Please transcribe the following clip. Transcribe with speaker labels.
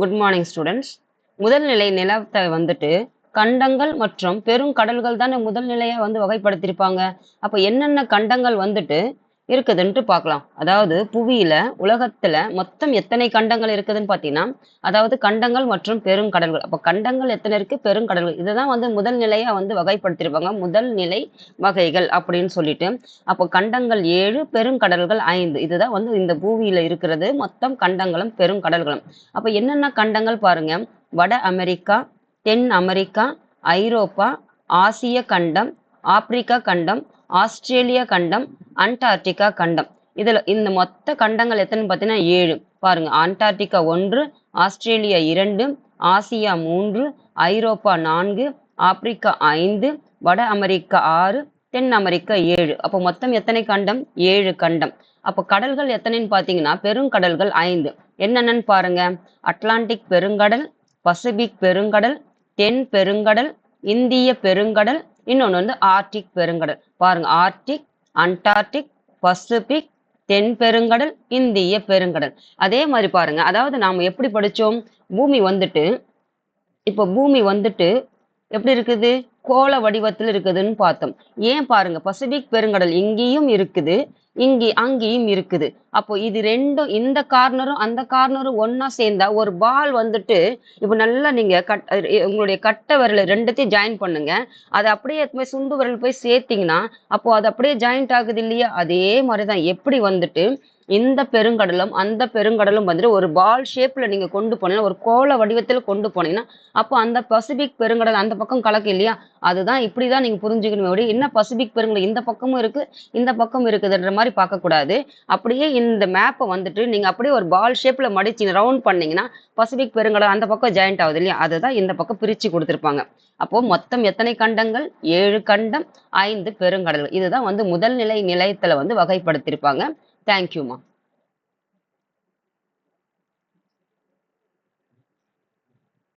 Speaker 1: Good morning students முதல் நிலை நிலத்தை வந்துட்டு கண்டங்கள் மற்றும் பெருங்கடல்கள் தானே முதல் நிலையா வந்து வகைப்படுத்தியிருப்பாங்க. அப்போ என்னென்ன கண்டங்கள் வந்துட்டு இருக்குதுன்ட்டு பார்க்கலாம். அதாவது புவியில உலகத்துல மொத்தம் எத்தனை கண்டங்கள் இருக்குதுன்னு பார்த்தீங்கன்னா அதாவது கண்டங்கள் மற்றும் பெருங்கடல்கள் அப்போ கண்டங்கள் எத்தனை இருக்கு? பெருங்கடல்கள் இதுதான் வந்து முதல் நிலையா வந்து வகைப்படுத்தியிருப்பாங்க. முதல் நிலை வகைகள் அப்படின்னு சொல்லிட்டு. அப்போ கண்டங்கள் ஏழு பெருங்கடல்கள் ஐந்து. இதுதான் வந்து இந்த பூமியில இருக்கிறது. மொத்தம் கண்டங்களும் பெருங்கடல்களும் அப்போ என்னென்ன கண்டங்கள் பாருங்க. வட அமெரிக்கா தென் அமெரிக்கா ஐரோப்பா ஆசிய கண்டம் ஆப்பிரிக்கா கண்டம் ஆஸ்திரேலியா கண்டம் அண்டார்டிகா கண்டம். இதில் இந்த மொத்த கண்டங்கள் எத்தனை பார்த்தீங்கன்னா ஏழு. பாருங்க அண்டார்டிகா ஒன்று ஆஸ்திரேலியா இரண்டு ஆசியா மூன்று ஐரோப்பா நான்கு ஆப்பிரிக்கா ஐந்து வட அமெரிக்கா ஆறு தென் அமெரிக்கா ஏழு. அப்போ மொத்தம் எத்தனை கண்டம்? ஏழு கண்டம். அப்போ கடல்கள் எத்தனைன்னு பார்த்தீங்கன்னா பெருங்கடல்கள் ஐந்து. என்னென்னு பாருங்க. அட்லாண்டிக் பெருங்கடல் பசிபிக் பெருங்கடல் தென் பெருங்கடல் இந்திய பெருங்கடல் இன்னொன்று வந்து ஆர்டிக் பெருங்கடல். பாருங்க ஆர்டிக் அண்டார்டிக் பசிபிக் தென் பெருங்கடல் இந்திய பெருங்கடல். அதே மாதிரி பாருங்க அதாவது நாம் எப்படி படித்தோம் பூமி வந்துட்டு இப்போ பூமி வந்துட்டு எப்படி இருக்குது? கோள வடிவத்தில் இருக்குதுன்னு பார்த்தோம். ஏன் பாருங்க பசிபிக் பெருங்கடல் இங்கேயும் இருக்குது இங்கே அங்கேயும் இருக்குது. அப்போ இது ரெண்டும் இந்த கார்னரும் அந்த கார்னரும் ஒன்னா சேர்ந்தா ஒரு பால் வந்துட்டு இப்போ நல்லா நீங்க கட் உங்களுடைய கட்டை விரல் ரெண்டுத்தையும் ஜாயின் பண்ணுங்க. அதை அப்படியே போய் சுண்டு விரல் போய் சேர்த்தீங்கன்னா அப்போ அது அப்படியே ஜாயிண்ட் ஆகுது இல்லையா? அதே மாதிரிதான். எப்படி வந்துட்டு இந்த பெருங்கடலும் அந்த பெருங்கடலும் வந்துட்டு ஒரு பால் ஷேப்ல நீங்க கொண்டு போனீங்கன்னா ஒரு கோல வடிவத்தில் கொண்டு போனீங்கன்னா அப்போ அந்த பசிபிக் பெருங்கடல் அந்த பக்கம் கலக்கு இல்லையா? அதுதான் இப்படிதான் நீங்க புரிஞ்சுக்கணும் அப்படி என்ன பசிபிக் பெருங்கடல் இந்த பக்கமும் இருக்கு இந்த பக்கம் இருக்குதுன்ற மாதிரி பார்க்கக்கூடாது. அப்படியே இந்த மேப்பை வந்துட்டு நீங்க அப்படியே ஒரு பால் ஷேப்ல மடிச்சு ரவுண்ட் பண்ணீங்கன்னா பசிபிக் பெருங்கடல் அந்த பக்கம் ஜாயிண்ட் ஆகுது இல்லையா? அதுதான் இந்த பக்கம் பிரிச்சு கொடுத்துருப்பாங்க. அப்போ மொத்தம் எத்தனை கண்டங்கள்? ஏழு கண்டம் ஐந்து பெருங்கடல் இதுதான் வந்து முதல் நிலை நிலையத்துல வந்து வகைப்படுத்தியிருப்பாங்க. Thank you, ma'am.